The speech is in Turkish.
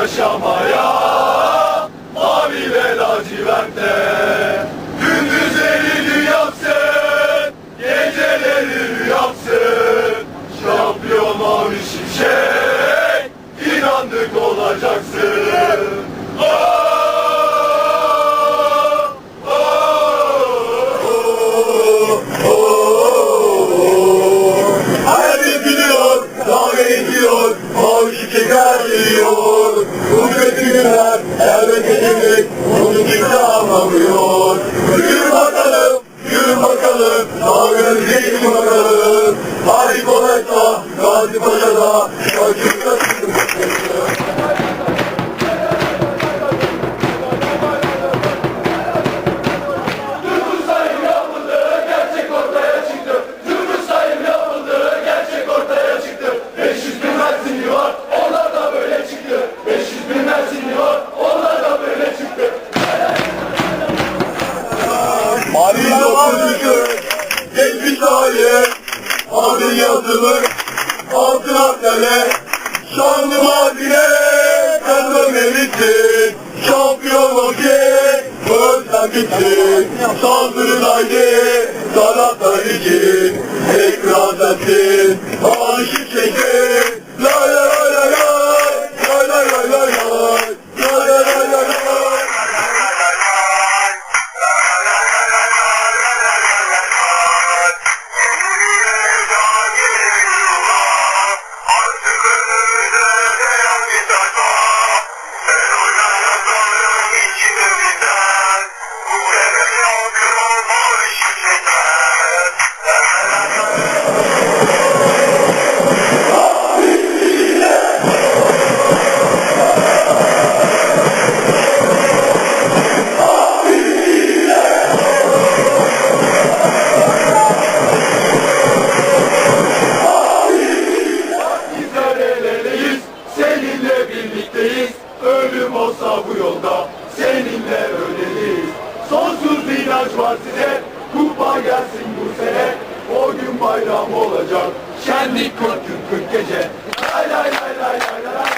yaşamaya Mavi ve lacivertte Gündüzleri düyansın Geceleri ilerliyor. Bu kötü günler elbet gelecek, bunu kimse anlamıyor. Yürü bakalım, yürü bakalım, daha önce bakalım. Tarih olaysa, Gazi Paşa'da, hele Şanlı mazine kazan elitsin Şampiyon vakit Ölsen bitsin Saldırın haydi Sanatlar için. Ekran sensin Aşık çekin size Kupa gelsin bu sene. O gün bayram olacak. Şenlik 40 gün 40 gece Lay lay lay lay lay lay.